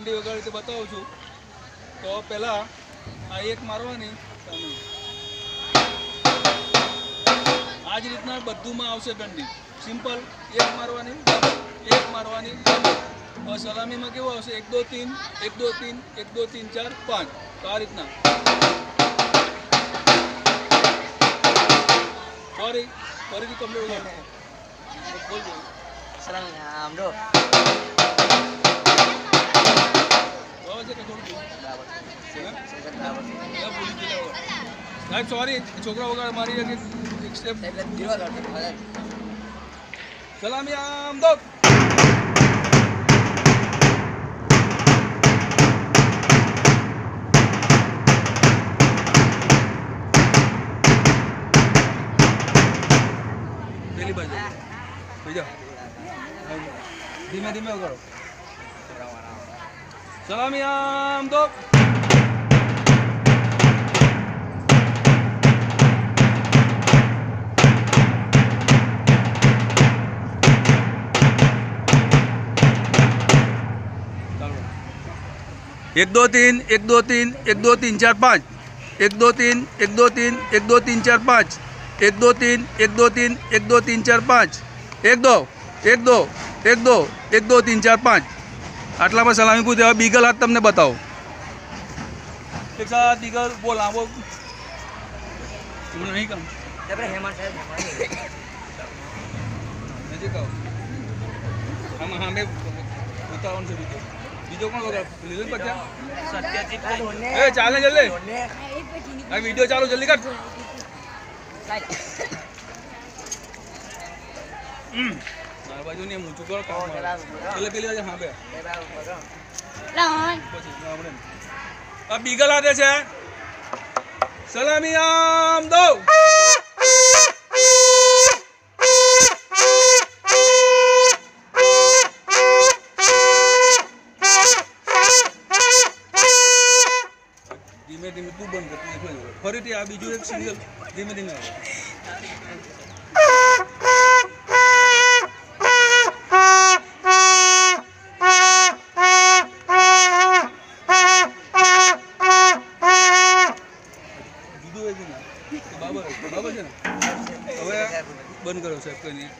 દંડી વગાડી તે બતાવું છું. તો પહેલાં આ એક મારવાની. આ જ રીતના બધુંમાં આવશે દંડી સિમ્પલ, એક મારવાની એક મારવાની સલામીમાં કેવું આવશે? એક, દો, તીન, એક, દો, તીન, એક, દો, તીન, ચાર, પાંચ. તો આ રીતના. સોરી ફરીથી કમ્પ્લીટ બોલ બોલ સલામ આમ સાહેબ સોરી છોકરા વગર મારી એક સ્ટેપ સલામી આમ દો પેલી બાજુ. બીજો. ધીમે ધીમે ઉગાડો સલામી આમ દો एक दो तीन एक दो तीन एक दो तीन चार पाँच एक दो तीन एक दो तीन एक दो तीन चार पाँच एक दो तीन एक दो तीन एक दो तीन चार पाँच एक दो એક દો એક દો એક દો તીન ચાર પાંચ આટલામાં સલામી પૂછે હવે બીગલ હાથ તમને બતાવો એક સાથ બીગલ બહુ લાંબો મને નહીં કામ આપણે હેમંત સાહેબ નજીક આવો આમાં સામે ઉતારવાનું છે બીજો બીજો કોણ વગર લીધો પચાસ સત્યજીત એ ચાલે જલ્દી. આ વીડિયો ચાલુ જલ્દી કર. મારા બાજુ ને ઊંચું કરો કામ. એટલે પેલી બાજુ હા બે. પછી આ બીગલ આદે છે. સલામી આમ દો. ધીમે ધીમે તું બંધ કરતી વગાડ. ફરીથી આ બીજું એક સિંગલ ધીમે ધીમે બાબા હોય છે ને? હવે બંધ કરો સાહેબ, કોઈ નહીં.